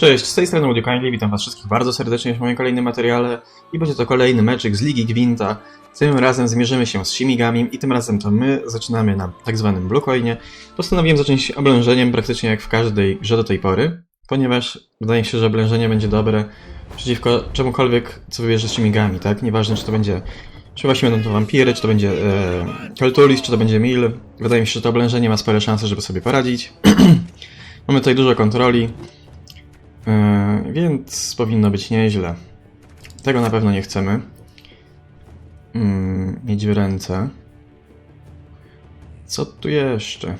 Cześć, z tej strony Kindly, witam was wszystkich bardzo serdecznie w moim kolejnym materiale i będzie to kolejny meczyk z Ligi Gwinta. Tym razem zmierzymy się z Shimigamim i tym razem to my zaczynamy na tak zwanym Bluecoinie. Postanowiłem zacząć oblężeniem praktycznie jak w każdej grze do tej pory, ponieważ wydaje mi się, że oblężenie będzie dobre przeciwko czemukolwiek, co wybierze Shimigami, tak? Nieważne, czy to będzie czy właśnie będą to wampiry, czy to będzie e, czy to będzie Mil. Wydaje mi się, że to oblężenie ma spore szanse, żeby sobie poradzić. Mamy tutaj dużo kontroli. Yy, więc powinno być nieźle. Tego na pewno nie chcemy. Yy, mieć w ręce. Co tu jeszcze?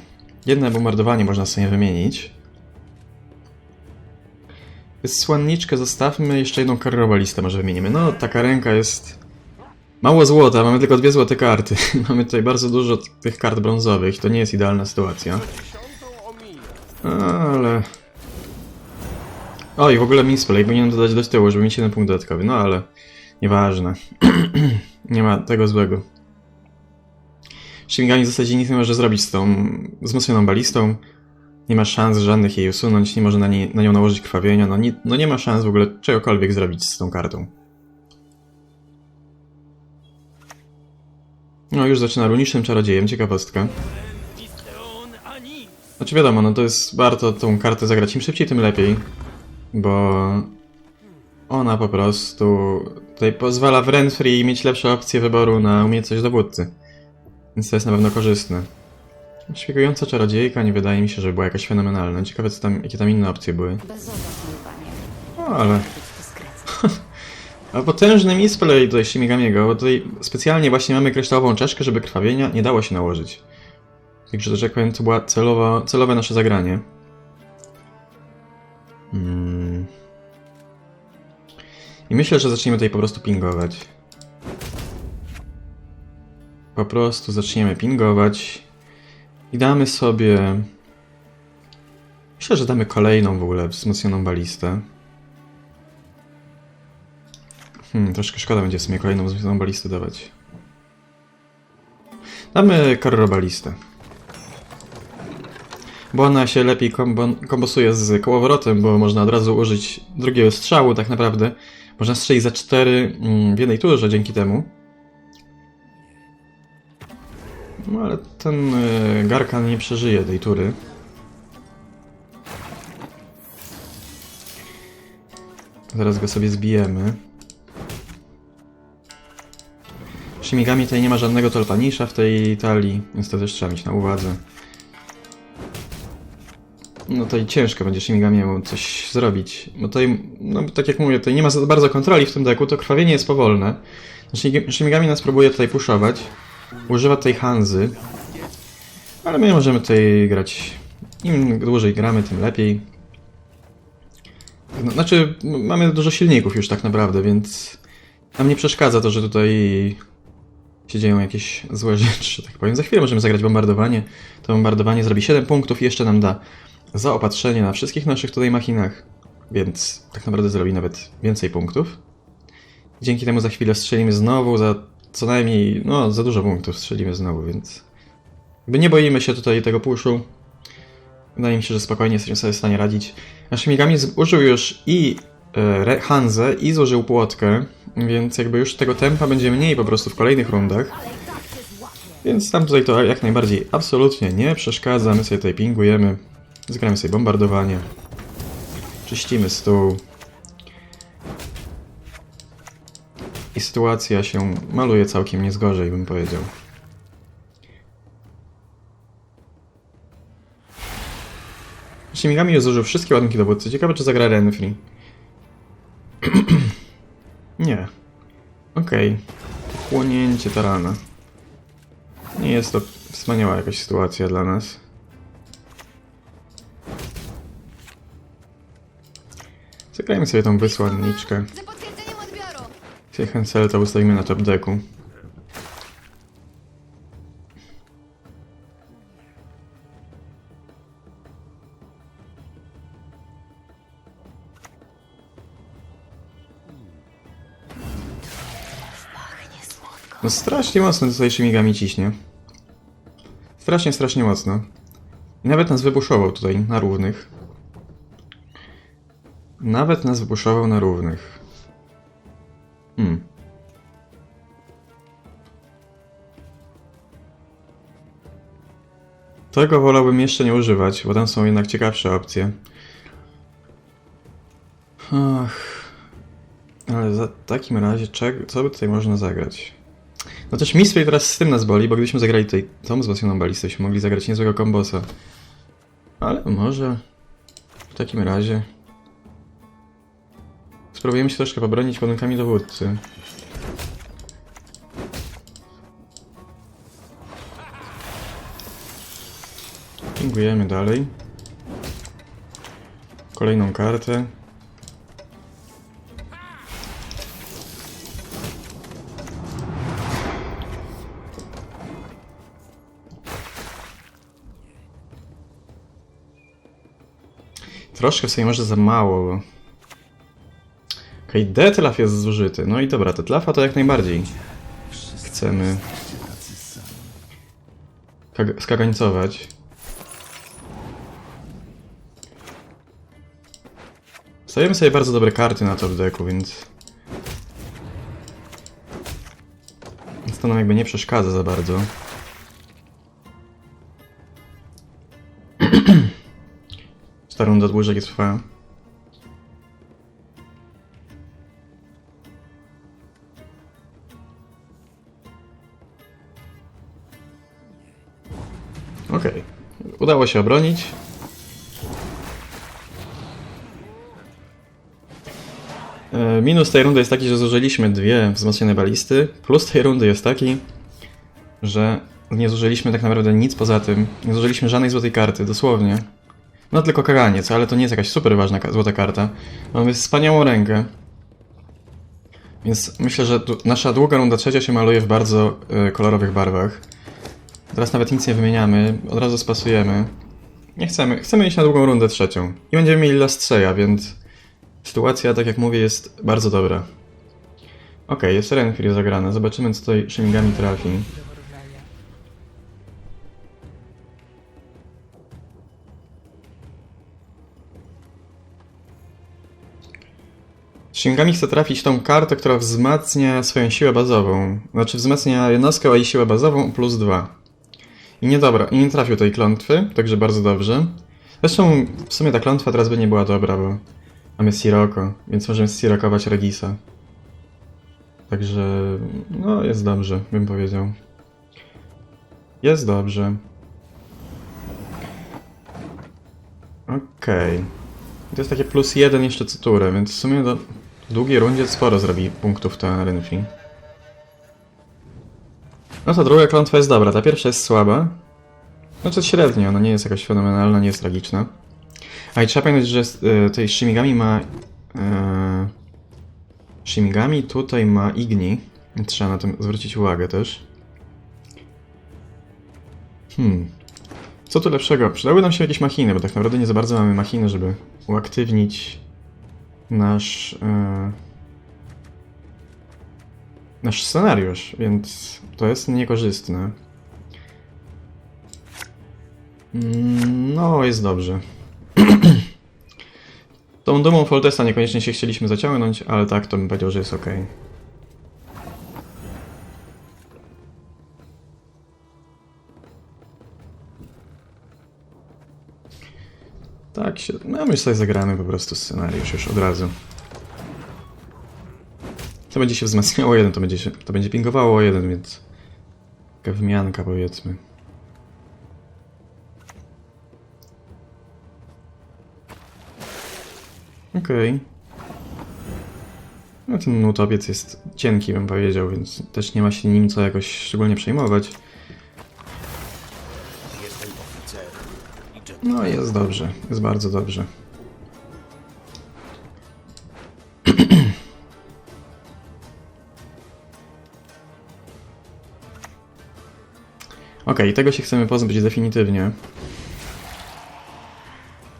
Jedno bombardowanie można sobie wymienić. Słanniczkę zostawmy, jeszcze jedną karrobalistę może wymienimy. No, taka ręka jest... Mało złota, mamy tylko dwie złote karty. mamy tutaj bardzo dużo tych kart brązowych, to nie jest idealna sytuacja. Ale... O, i w ogóle misplay, powinienem dodać do tyłu, żeby mieć jeden punkt dodatkowy, no ale nieważne. nie ma tego złego. Shimigami w zasadzie nic nie może zrobić z tą wzmocnioną balistą. Nie ma szans żadnych jej usunąć, nie może na, na nią nałożyć krwawienia, no nie, no nie ma szans w ogóle czegokolwiek zrobić z tą kartą. No już zaczyna runicznym czarodziejem, ciekawostka. Znaczy wiadomo, no to jest warto tą kartę zagrać im szybciej, tym lepiej bo ona po prostu tutaj pozwala w Renfree mieć lepsze opcje wyboru na umiejętność dowódcy. Więc to jest na pewno korzystne. Świegująca czarodziejka nie wydaje mi się, że była jakaś fenomenalna. Ciekawe, co tam, jakie tam inne opcje były. Bez obaw, mój panie. O, ale... A potężny misplay tutaj Shimigamiego, bo tutaj specjalnie właśnie mamy kryształową czaszkę, żeby krwawienia nie dało się nałożyć. Także to, że tak powiem, to było celowe nasze zagranie. Mm. I myślę, że zaczniemy tutaj po prostu pingować. Po prostu zaczniemy pingować. I damy sobie... Myślę, że damy kolejną w ogóle wzmocnioną balistę. Hmm, troszkę szkoda będzie w sumie kolejną wzmocnioną balistę dawać. Damy karrobalistę bo ona się lepiej kombo kombosuje z kołowrotem, bo można od razu użyć drugiego strzału tak naprawdę. Można strzelić za 4 mm, w jednej turze dzięki temu. No ale ten y, Garkan nie przeżyje tej tury. Zaraz go sobie zbijemy. Shimigami tutaj nie ma żadnego tolpanisza w tej talii, więc to też trzeba mieć na uwadze. No tutaj ciężko będzie Shimigamiemu coś zrobić, bo tutaj, no tak jak mówię, tutaj nie ma za bardzo kontroli w tym deku, to krwawienie jest powolne. Znaczy, Shimigami nas próbuje tutaj puszować, używa tej Hanzy, ale my możemy tutaj grać, im dłużej gramy, tym lepiej. No, znaczy, mamy dużo silników już tak naprawdę, więc nam nie przeszkadza to, że tutaj się dzieją jakieś złe rzeczy, tak powiem. Za chwilę możemy zagrać bombardowanie. To bombardowanie zrobi 7 punktów i jeszcze nam da zaopatrzenie na wszystkich naszych tutaj machinach, więc tak naprawdę zrobi nawet więcej punktów. Dzięki temu za chwilę strzelimy znowu za co najmniej, no za dużo punktów strzelimy znowu, więc jakby nie boimy się tutaj tego puszu. Wydaje mi się, że spokojnie jesteśmy sobie w stanie radzić. Nasz Migami użył już i e, i zużył płotkę, więc jakby już tego tempa będzie mniej po prostu w kolejnych rundach. Więc tam tutaj to jak najbardziej absolutnie nie przeszkadza, my sobie tutaj pingujemy. Zagramy sobie bombardowanie. Czyścimy stół. I sytuacja się maluje całkiem nie zgorzej, bym powiedział. Shimigami zużył wszystkie ładunki dowódcy. Ciekawe, czy zagra Renfri. nie. Okej. Okay. Chłonięcie tarana. Nie jest to wspaniała jakaś sytuacja dla nas. Zagrajmy sobie tą wysłanniczkę. Za potwierdzeniem ustawimy na top decku. No strasznie mocno tutaj Shimigami ciśnie. Strasznie, strasznie mocno. Nawet nas wypuszował tutaj na równych. Nawet nas wypuszował na równych. Hmm. Tego wolałbym jeszcze nie używać, bo tam są jednak ciekawsze opcje. Ach. Ale za takim razie, czego, co by tutaj można zagrać? No też Misfit teraz z tym nas boli, bo gdybyśmy zagrali tutaj tą wzmocnioną balistę, byśmy mogli zagrać niezłego kombosa. Ale może w takim razie spróbujemy się troszkę pobronić ładunkami dowódcy. Pingujemy dalej. Kolejną kartę. Troszkę w sobie może za mało. Okej, detlaf jest zużyty. No i dobra, detlafa to jak najbardziej chcemy kag- skagańcować. Stajemy sobie bardzo dobre karty na top decku, więc... Więc to nam jakby nie przeszkadza za bardzo. Ta runda dłużej trwa. Okej. Udało się obronić. E, Minus tej rundy jest taki, że zużyliśmy dwie wzmocnione balisty. Plus tej rundy jest taki, że nie zużyliśmy tak naprawdę nic poza tym. Nie zużyliśmy żadnej złotej karty, dosłownie. No tylko kaganiec, ale to nie jest jakaś super ważna złota karta. Mamy wspaniałą rękę. Więc myślę, że nasza długa runda trzecia się maluje w bardzo e, kolorowych barwach. Teraz nawet nic nie wymieniamy, od razu spasujemy. Nie chcemy, chcemy iść na długą rundę trzecią. I będziemy mieli Lastseja, więc sytuacja, tak jak mówię, jest bardzo dobra. Okej, jest Renfri zagrane. Zobaczymy, co tutaj Shimigami trafi. Shingami chce trafić tą kartę, która wzmacnia swoją siłę bazową. Znaczy wzmacnia jednostkę o jej siłę bazową plus 2. I nie dobra, i nie trafił tej klątwy, także bardzo dobrze. Zresztą w sumie ta klątwa teraz by nie była dobra, bo mamy Siroko, więc możemy Sirokować Regisa. Także, no jest dobrze, bym powiedział. Jest dobrze. Okej. To jest takie plus jeden jeszcze co turę, więc w sumie do długiej rundzie sporo zrobi punktów ta Renfi. No to druga klątwa jest dobra, ta pierwsza jest słaba. Znaczy średnio, ona nie jest jakaś fenomenalna, nie jest tragiczna. A i trzeba pamiętać, że e, tej Shimigami ma... E, Shimigami tutaj ma Igni. Trzeba na tym zwrócić uwagę też. Hmm. Co tu lepszego? Przydały nam się jakieś machiny, bo tak naprawdę nie za bardzo mamy machiny, żeby uaktywnić nasz... E, nasz scenariusz, więc to jest niekorzystne. Mm, No, jest dobrze. Tą dumą Foltesta niekoniecznie się chcieliśmy zaciągnąć, ale tak to bym powiedział, że jest ok. Tak się... No my sobie zagramy po prostu scenariusz już od razu. To będzie się wzmacniało jeden, to będzie, się, to będzie pingowało jeden, więc... Taka wymianka powiedzmy. Okej. No ten utopiec jest cienki, bym powiedział, więc też nie ma się nim co jakoś szczególnie przejmować. No jest dobrze, jest bardzo dobrze. Okej, okay, tego się chcemy pozbyć definitywnie.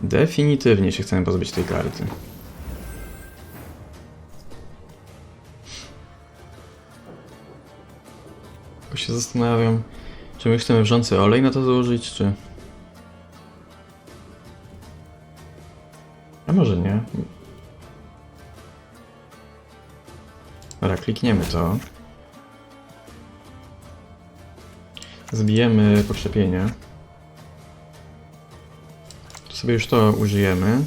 Definitywnie się chcemy pozbyć tej karty. Tylko się zastanawiam, czy my chcemy wrzący olej na to założyć, czy... A może nie. Dobra, klikniemy to. Zbijemy pokrzepienie. To sobie już to użyjemy.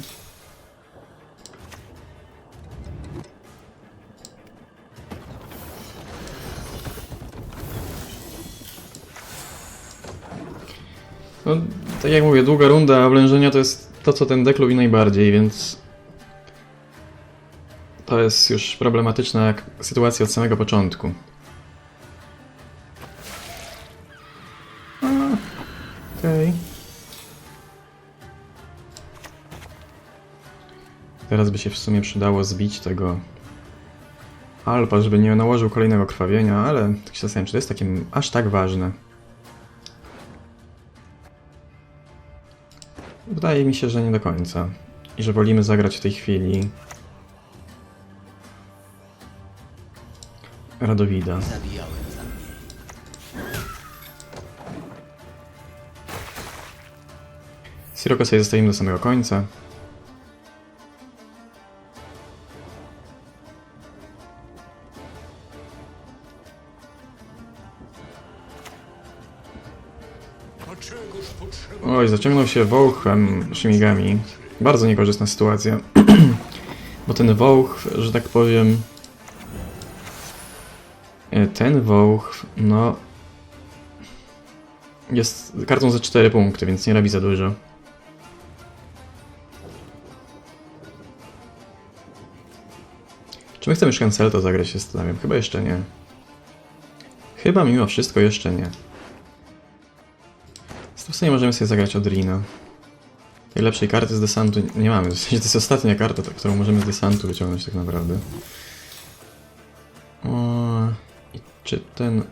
No, tak jak mówię, długa runda oblężenia to jest to, co ten deck lubi najbardziej, więc to jest już problematyczna sytuacja od samego początku. Teraz by się w sumie przydało zbić tego Alpa, żeby nie nałożył kolejnego krwawienia, ale tak się zastanawiam, czy to jest takie aż tak ważne. Wydaje mi się, że nie do końca. I że wolimy zagrać w tej chwili Radowida. Siroko sobie zostawimy do samego końca. Oj, zaciągnął się wołchem Shimigami. Bardzo niekorzystna sytuacja. Bo ten wołch, że tak powiem... e, Ten wołch, no... Jest kartą za 4 punkty, więc nie robi za dużo. Czy my chcemy już Cancelto zagrać, się zastanawiam. Chyba jeszcze nie. Chyba mimo wszystko jeszcze nie. Sumie możemy sobie zagrać od Rina. Tej lepszej karty z desantu nie mamy. W sensie to jest ostatnia karta, ta, którą możemy z desantu wyciągnąć tak naprawdę. O, I czy ten...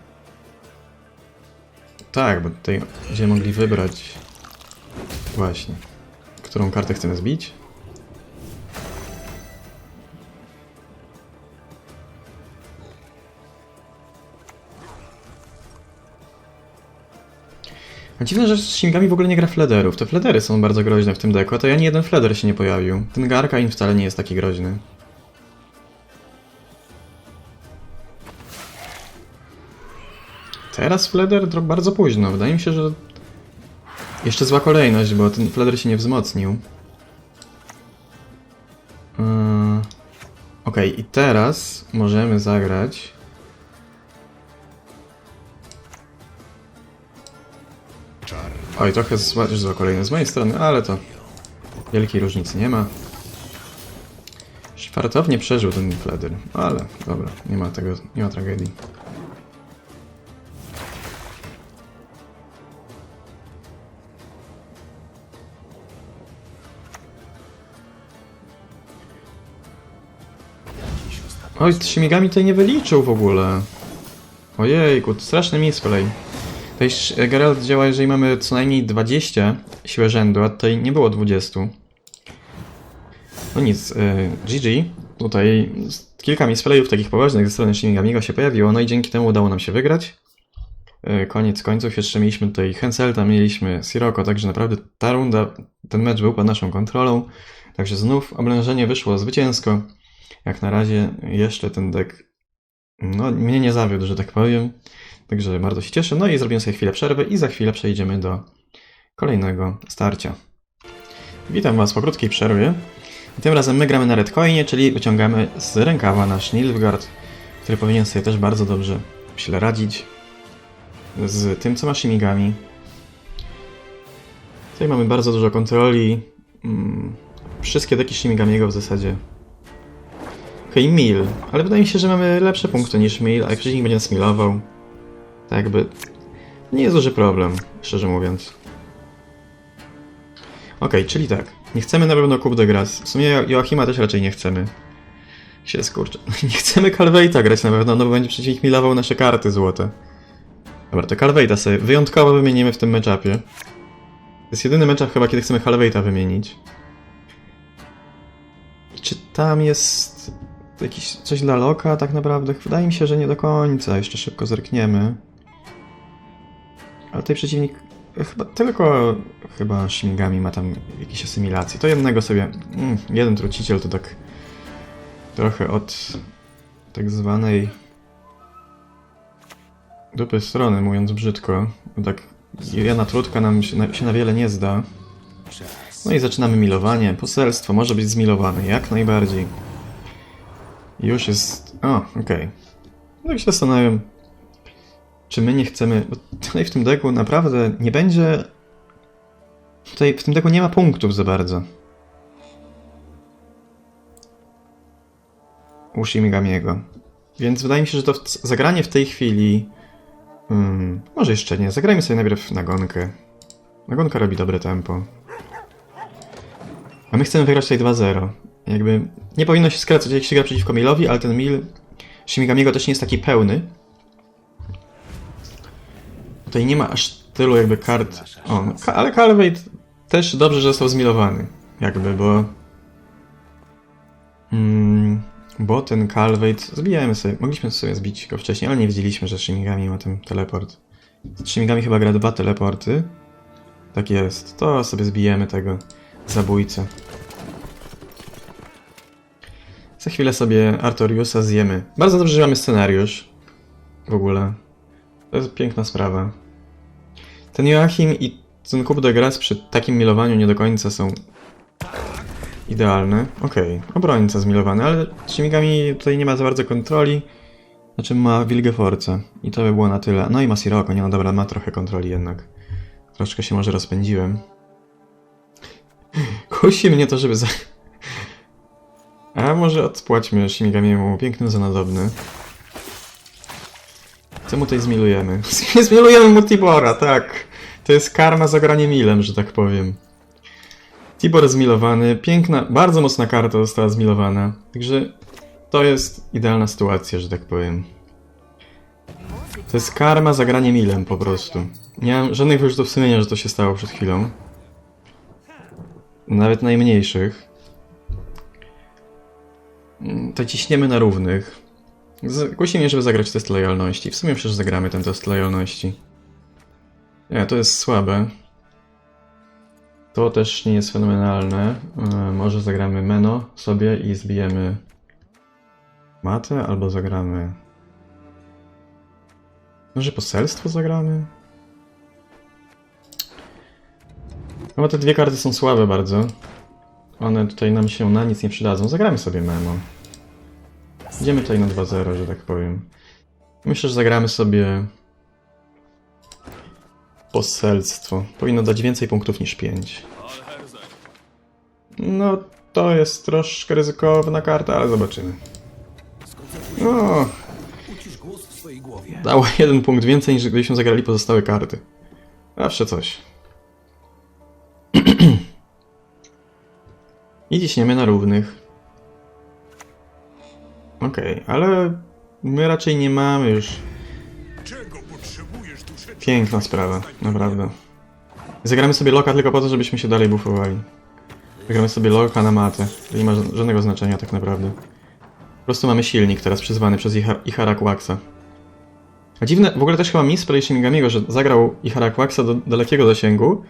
Tak, bo tutaj będziemy mogli wybrać... Właśnie. Którą kartę chcemy zbić? A dziwne, że z Shingami w ogóle nie gra flederów. Te fledery są bardzo groźne w tym deku, to ani jeden fleder się nie pojawił. Ten Garkain wcale nie jest taki groźny. Teraz fleder drop bardzo późno. Wydaje mi się, że jeszcze zła kolejność, bo ten fleder się nie wzmocnił. Yy... Okej, i teraz możemy zagrać Oj, trochę zła, kolejne z mojej strony, ale to wielkiej różnicy nie ma. Fartownie przeżył ten fleder, ale dobra, nie ma tego, nie ma tragedii. Oj, Shimigami tutaj nie wyliczył w ogóle. Ojejku, straszny misplay. Tutaj sz- Geralt działa, jeżeli mamy co najmniej 20 siłę rzędu, a tutaj nie było 20. No nic, GG. Tutaj s- kilka misplayów takich poważnych ze strony Shinigamigo się pojawiło, no i dzięki temu udało nam się wygrać. Y, Koniec końców, jeszcze mieliśmy tutaj Henselta, mieliśmy Siroko, także naprawdę ta runda, ten mecz był pod naszą kontrolą. Także znów oblężenie wyszło zwycięsko. Jak na razie jeszcze ten deck no, mnie nie zawiódł, że tak powiem. Także bardzo się cieszę. No i zrobimy sobie chwilę przerwy i za chwilę przejdziemy do kolejnego starcia. Witam Was po krótkiej przerwie. Tym razem my gramy na Redcoinie, czyli wyciągamy z rękawa nasz Nilfgaard, który powinien sobie też bardzo dobrze myślę radzić z tym, co ma Shimigami. Tutaj mamy bardzo dużo kontroli. Mm, Wszystkie deki Shimigamiego w zasadzie Okej, Mil, ale wydaje mi się, że mamy lepsze punkty niż Mil, a jak przeciwnik będzie nas milował, tak jakby nie jest duży problem, szczerze mówiąc. Okej, czyli tak, nie chcemy na pewno Coup de Grace, w sumie Jo- Joachima też raczej nie chcemy. Się skurczę. Nie chcemy Calveita grać na pewno, no bo będzie przeciwnik milował nasze karty złote. Dobra, to Calveita sobie wyjątkowo wymienimy w tym meczapie. To jest jedyny meczap chyba, kiedy chcemy Calveita wymienić. Czy tam jest jakiś coś dla Loka tak naprawdę? Wydaje mi się, że nie do końca. Jeszcze szybko zerkniemy. Ale tutaj przeciwnik chyba tylko chyba Shimigami ma tam jakieś asymilacje. To jednego sobie... Mm, jeden truciciel to tak trochę od tak zwanej dupy strony, mówiąc brzydko. Tak jedna trutka nam się na, się na wiele nie zda. No i zaczynamy milowanie. Poselstwo może być zmilowane, jak najbardziej. Już jest... O, okej. No i się zastanawiam, czy my nie chcemy... Bo tutaj w tym deku naprawdę nie będzie... Tutaj w tym deku nie ma punktów za bardzo. u Shimigamiego. Więc wydaje mi się, że to zagranie w tej chwili. Hmm, może jeszcze nie. Zagrajmy sobie najpierw nagonkę. Nagonka robi dobre tempo. A my chcemy wygrać tutaj 2-0. Jakby nie powinno się skracać, jak się gra przeciwko Milowi, ale ten Mil Shimigamiego też nie jest taki pełny. Tutaj nie ma aż tylu jakby kart. O, ale Calvate też dobrze, że został zmilowany. Jakby, bo Mm, bo ten Calvate, zbijamy sobie, mogliśmy sobie zbić go wcześniej, ale nie wiedzieliśmy, że Shinigami ma ten teleport. Shinigami chyba gra dwa teleporty. Tak jest, to sobie zbijemy tego zabójcę. Za chwilę sobie Artoriusa zjemy. Bardzo dobrze, że mamy scenariusz. W ogóle. To jest piękna sprawa. Ten Joachim i ten Kup de Gras przy takim milowaniu nie do końca są Idealny. Okej, obrońca zmilowany, ale Shimigami tutaj nie ma za bardzo kontroli. Znaczy ma Wilgeforce. I to by było na tyle. No i ma Sirocco, nie no dobra, ma trochę kontroli jednak. Troszkę się może rozpędziłem. Kusi mnie to, żeby za... A może odpłaćmy Shimigamiemu piękny za nadobny. Co mu tutaj zmilujemy? Zmilujemy mu Tibora, tak. To jest karma za granie milem, że tak powiem. Tibor zmilowany, piękna, bardzo mocna karta została zmilowana. Także to jest idealna sytuacja, że tak powiem. To jest karma za granie milem po prostu. Nie mam żadnych wyrzutów sumienia, że to się stało przed chwilą. Nawet najmniejszych. To ciśniemy na równych. Mnie, żeby zagrać test lojalności. W sumie przecież zagramy ten test lojalności. Nie, to jest słabe. To też nie jest fenomenalne. E, Może zagramy Meno sobie i zbijemy matę, albo zagramy. Może poselstwo zagramy? No te dwie karty są słabe bardzo. One tutaj nam się na nic nie przydadzą. Zagramy sobie Memo. Idziemy tutaj na 2-0, że tak powiem. Myślę, że zagramy sobie poselstwo. Powinno dać więcej punktów niż 5. No, to jest troszkę ryzykowna karta, ale zobaczymy. No, dało jeden punkt więcej niż gdybyśmy zagrali pozostałe karty. Zawsze coś. I ciśniemy na równych. Okej, ale my raczej nie mamy już Piękna sprawa, naprawdę. Zagramy sobie loka tylko po to, żebyśmy się dalej buffowali. Zagramy sobie loka na matę. To nie ma ża- żadnego znaczenia tak naprawdę. Po prostu mamy silnik teraz przyzwany przez Iha- Ihara Quaxa. A dziwne, w ogóle też chyba misplay Shinigamiego, że zagrał Ihara Quaxa do dalekiego zasięgu,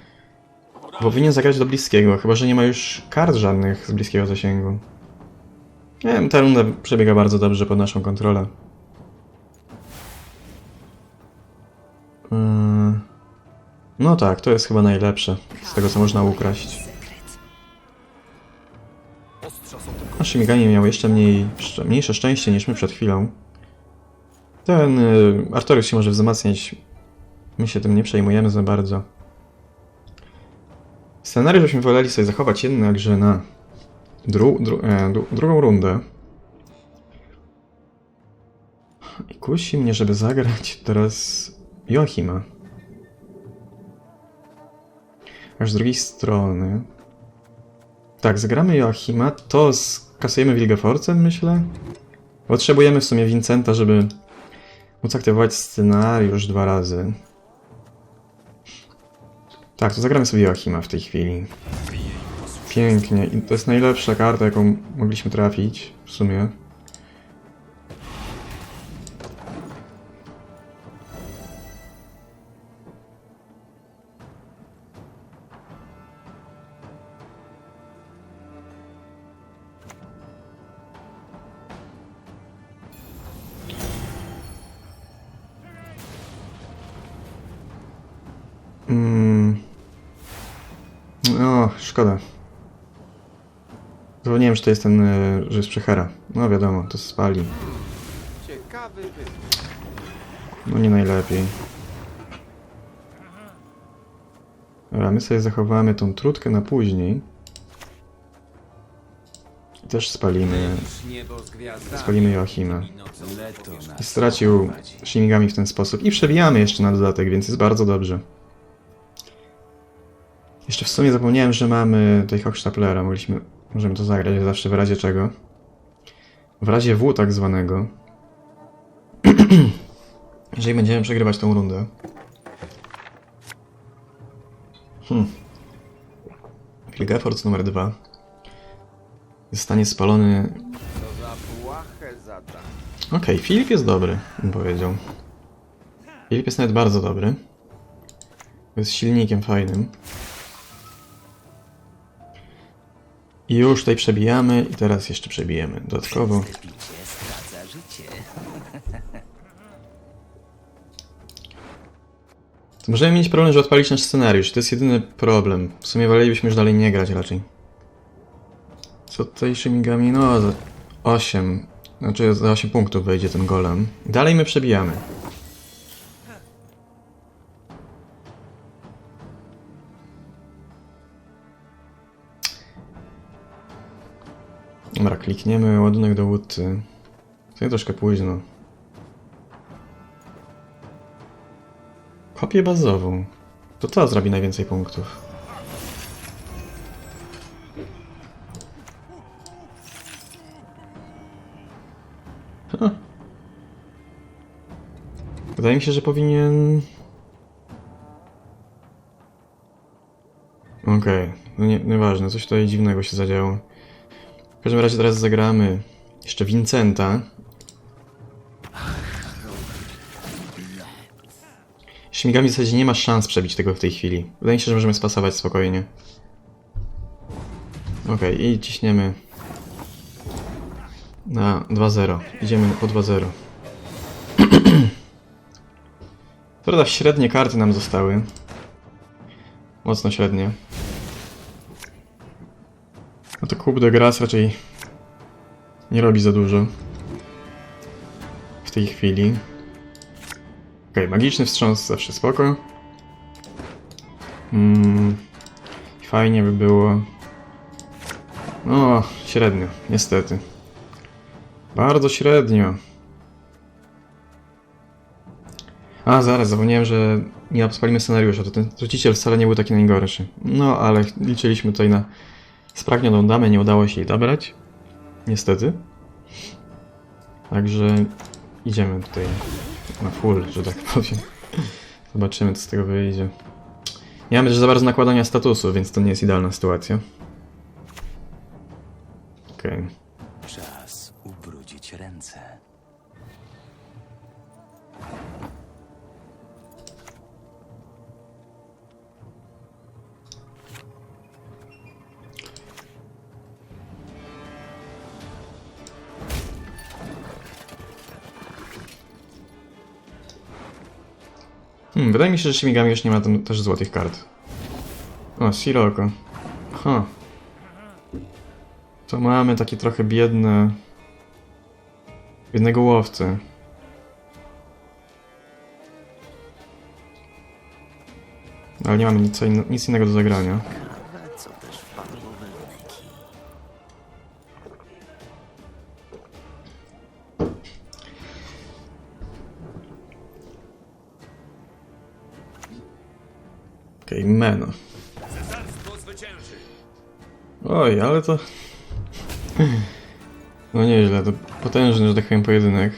bo powinien zagrać do bliskiego, chyba że nie ma już kart żadnych z bliskiego zasięgu. Nie wiem, ta runda przebiega bardzo dobrze pod naszą kontrolę. Yy, No tak, to jest chyba najlepsze z tego, co można ukraść. Ostrza są tylko A Shimigami miał jeszcze mniej, mniejsze szczęście niż my przed chwilą. Ten y, Artorius się może wzmacniać. My się tym nie przejmujemy za bardzo. Scenariusz byśmy woleli sobie zachować jednakże na dru, dru, e, dru, drugą rundę. I kusi mnie, żeby zagrać teraz Joachima. Aż z drugiej strony... Tak, zagramy Joachima, to skasujemy Wilgeforcem, myślę. Potrzebujemy w sumie Vincenta, żeby móc aktywować scenariusz dwa razy. Tak, to zagramy sobie Joachima w tej chwili pięknie. I to jest najlepsza karta, jaką mogliśmy trafić w sumie. Mm. O, szkoda. Zapomniałem, że to jest ten, e, że jest przechara. No wiadomo, to spali. No nie najlepiej. Dobra, my sobie zachowamy tą trutkę na później. I też spalimy, spalimy Joachima. I stracił Shinigami w ten sposób. I przebijamy jeszcze na dodatek, więc jest bardzo dobrze. Jeszcze w sumie zapomniałem, że mamy tej Hochstaplera. Mogliśmy, możemy to zagrać zawsze w razie czego. W razie W tak zwanego. Jeżeli będziemy przegrywać tą rundę. Hmm. Wilgefortz numer dwa. Zostanie spalony. Okej, Filip jest dobry, bym powiedział. Filip jest nawet bardzo dobry. Jest silnikiem fajnym. I już tutaj przebijamy i teraz jeszcze przebijemy. Dodatkowo. To możemy mieć problem, że odpalić nasz scenariusz. To jest jedyny problem. W sumie wolelibyśmy już dalej nie grać raczej. Co tutaj Shimigami? No, za 8. Znaczy za 8 punktów wejdzie ten golem. Dalej my przebijamy. Dobra, klikniemy ładunek do łódcy. To troszkę późno. Kopię bazową. To to zrobi najwięcej punktów. Ha. Wydaje mi się, że powinien... Okej, no nie, nieważne, coś tutaj dziwnego się zadziało. W każdym razie teraz zagramy jeszcze Vincenta. Śmigami w zasadzie nie ma szans przebić tego w tej chwili. Wydaje mi się, że możemy spasować spokojnie. Okej, i ciśniemy na 2-0. Idziemy po 2-0. Prawda, średnie karty nam zostały. Mocno średnie. No to Coup de Grace raczej nie robi za dużo. W tej chwili. Okej, magiczny wstrząs zawsze spoko. Mm, fajnie by było. No, średnio, niestety. Bardzo średnio. A, zaraz, zapomniałem, że nie spalimy scenariusza, to ten truciciel wcale nie był taki najgorszy. No, ale liczyliśmy tutaj na spragnioną damę, nie udało się jej dobrać. Niestety. Także idziemy tutaj na full, że tak powiem. Zobaczymy, co z tego wyjdzie. Nie mamy też za bardzo nakładania statusu, więc to nie jest idealna sytuacja. Okej. Czas wydaje mi się, że Shimigami już nie ma tam też złotych kart. O, Siroko. Ha. To mamy takie trochę biedne... Biednego łowcę. Ale nie mamy nic, nic innego do zagrania. To... No nieźle, to potężny, że tak powiem, pojedynek.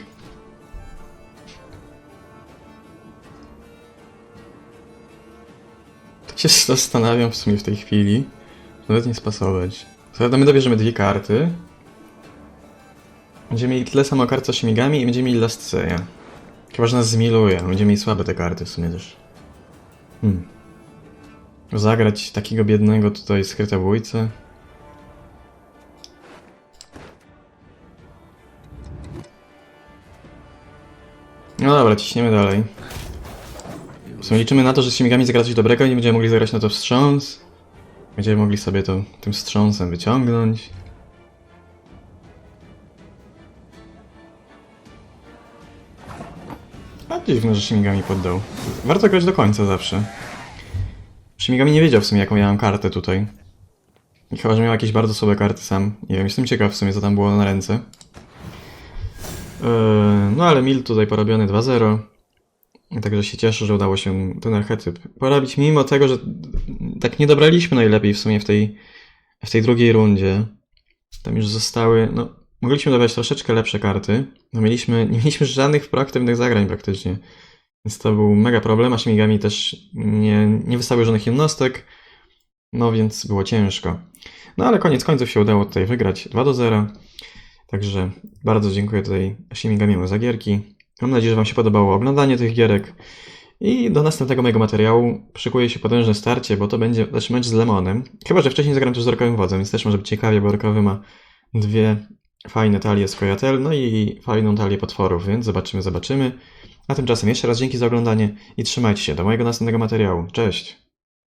Tak się zastanawiam w sumie w tej chwili. Nawet nie spasować. Zatem my dobierzemy dwie karty. Będziemy mieli tyle samo kart co Shimigami i będziemy mieli Last Seia. Chyba, że nas zmiluje. Będziemy mieli słabe te karty w sumie też. Hmm. Zagrać takiego biednego tutaj skrytobójcę. No dobra, ciśniemy dalej. W sumie liczymy na to, że z Shimigami zagra coś dobrego i nie będziemy mogli zagrać na to wstrząs. Będziemy mogli sobie to tym wstrząsem wyciągnąć. A dziwne, że Shimigami poddał. Warto grać do końca zawsze. Shimigami nie wiedział w sumie jaką ja mam kartę tutaj. I chyba, że miał jakieś bardzo słabe karty sam. Nie wiem, jestem ciekaw w sumie co tam było na ręce. Eee, No ale Mil tutaj porobiony 2-0. Także się cieszę, że udało się ten archetyp porobić, mimo tego, że tak nie dobraliśmy najlepiej w sumie w tej, w tej drugiej rundzie. Tam już zostały, no, mogliśmy dobrać troszeczkę lepsze karty. No, mieliśmy, nie mieliśmy żadnych proaktywnych zagrań praktycznie. Więc to był mega problem, a Shimigami też nie, nie wystawił żadnych jednostek. No więc było ciężko. No ale koniec końców się udało tutaj wygrać 2 do 0. Także bardzo dziękuję tutaj Shimigamiemu za gierki. Mam nadzieję, że Wam się podobało oglądanie tych gierek. I do następnego mojego materiału szykuje się potężne starcie, bo to będzie też mecz z Lemonem. Chyba, że wcześniej zagram też z Orkowym Wodzem, więc też może być ciekawie, bo Orkowy ma dwie fajne talie z Kojatel, no i fajną talię potworów, więc zobaczymy, zobaczymy. A tymczasem jeszcze raz dzięki za oglądanie i trzymajcie się do mojego następnego materiału. Cześć!